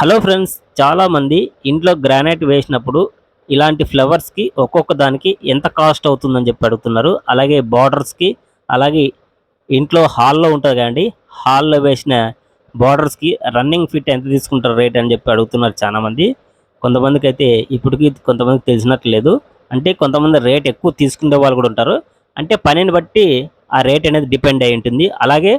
Hello friends చాలామంది ఇంట్లో granite వేసినప్పుడు ఇలాంటి ఫ్లవర్స్కి ఒక్కొక్క దానికి ఎంత కాస్ట్ అవుతుందని చెప్పి అడుగుతున్నారు. అలాగే బార్డర్స్కి అలాగే ఇంట్లో హాల్లో ఉంటుంది కదండి హాల్లో వేసిన బార్డర్స్కి రన్నింగ్ ఫిట్ ఎంత తీసుకుంటారు రేట్ అని చెప్పి అడుగుతున్నారు చాలామంది కొంతమందికి అయితే ఇప్పటికి కొంతమందికి తెలిసినట్లేదు. అంటే కొంతమంది రేట్ ఎక్కువ తీసుకునే వాళ్ళు కూడా ఉంటారు. అంటే పనిని బట్టి ఆ రేట్ అనేది డిపెండ్ అయి ఉంటుంది. అలాగే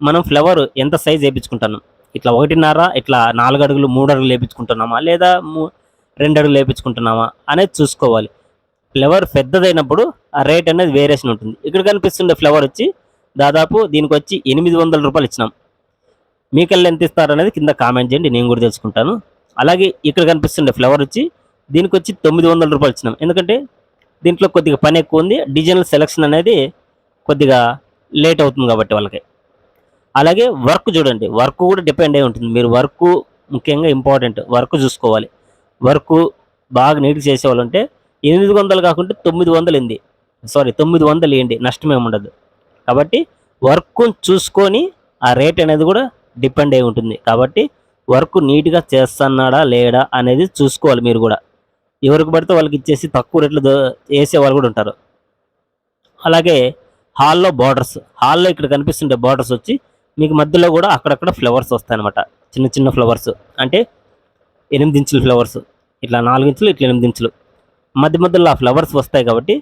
మనం ఫ్లవర్ ఎంత సైజ్ వేయించుకుంటాను? ఇట్లా ఒకటిన్నర ఇట్లా నాలుగు అడుగులు మూడు అడుగులు వేయించుకుంటున్నామా లేదా మూ- రెండు అడుగులు వేయించుకుంటున్నామా అనేది చూసుకోవాలి. ఫ్లవర్ పెద్దదైనప్పుడు ఆ రేట్ అనేది వేరియేషన్ ఉంటుంది. ఇక్కడ కనిపిస్తుండే ఫ్లవర్ వచ్చి దాదాపు దీనికి వచ్చి ఎనిమిది వందల రూపాయలు ఇచ్చినాం. మీకెళ్ళి ఎంత ఇస్తారు అనేది కింద కామెంట్ చేయండి నేను కూడా తెలుసుకుంటాను. అలాగే ఇక్కడ కనిపిస్తుండే ఫ్లవర్ వచ్చి దీనికి వచ్చి తొమ్మిది వందల రూపాయలు ఇచ్చినాం. ఎందుకంటే దీంట్లో కొద్దిగా పని ఎక్కువ ఉంది డిజైన్ సెలెక్షన్ అనేది కొద్దిగా లేట్ అవుతుంది కాబట్టి వాళ్ళకి. అలాగే వర్క్ చూడండి వర్క్ కూడా డిపెండ్ అయి ఉంటుంది. మీరు వర్క్ ముఖ్యంగా ఇంపార్టెంట్ వర్క్ చూసుకోవాలి. వర్క్ బాగా నీట్గా చేసేవాళ్ళు ఉంటే ఎనిమిది వందలు కాకుండా తొమ్మిది వందలు ఏంది? సారీ తొమ్మిది వందలు ఏంటి నష్టం ఉండదు. కాబట్టి వర్క్ చూసుకొని ఆ రేట్ అనేది కూడా డిపెండ్ అయి ఉంటుంది. కాబట్టి వర్క్ నీట్గా చేస్తున్నాడా లేడా అనేది చూసుకోవాలి మీరు కూడా. ఎవరికి పడితే వాళ్ళకి ఇచ్చేసి తక్కువ రేట్లు వేసేవాళ్ళు వేసే వాళ్ళు కూడా ఉంటారు. అలాగే హాల్లో బార్డర్స్ హాల్లో ఇక్కడ కనిపిస్తుండే బార్డర్స్ వచ్చి మీకు మధ్యలో కూడా అక్కడక్కడ ఫ్లవర్స్ వస్తాయి అనమాట చిన్న చిన్న ఫ్లవర్స్. అంటే ఎనిమిది ఇంచుల ఫ్లవర్స్. ఇట్లా నాలుగు ఇంచులు ఇట్లా ఎనిమిది ఇంచులు. మధ్య మధ్యలో ఆ ఫ్లవర్స్ వస్తాయి కాబట్టి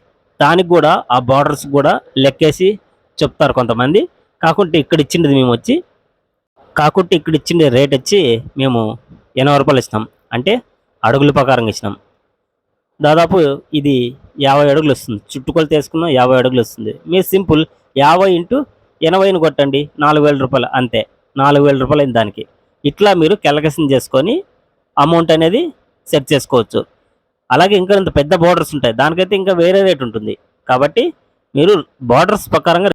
దానికి కూడా ఆ బార్డర్స్ కూడా లెక్కేసి చెప్తారు కొంతమంది. కాకుంటే ఇక్కడ ఇచ్చింది మేము వచ్చి కాకుంటే ఇక్కడ ఇచ్చిండే రేట్ వచ్చి మేము ఎనభై రూపాయలు ఇచ్చినాం. అంటే అడుగుల ప్రకారం ఇచ్చినాం. దాదాపు ఇది యాభై అడుగులు వస్తుంది. చుట్టుకొలత వేసుకున్న యాభై అడుగులు వస్తుంది. మీరు సింపుల్ యాభై ఇంటూ ఎనభైని కొట్టండి నాలుగు వేల రూపాయలు అంతే. నాలుగు వేల రూపాయలు అయింది దానికి. ఇట్లా మీరు క్యాలిక్యులేషన్ చేసుకొని అమౌంట్ అనేది సెట్ చేసుకోవచ్చు. అలాగే ఇంకా ఇంత పెద్ద బార్డర్స్ ఉంటాయి. దానికైతే ఇంకా వేరే రేట్ ఉంటుంది. కాబట్టి మీరు బార్డర్స్ ప్రకారంగా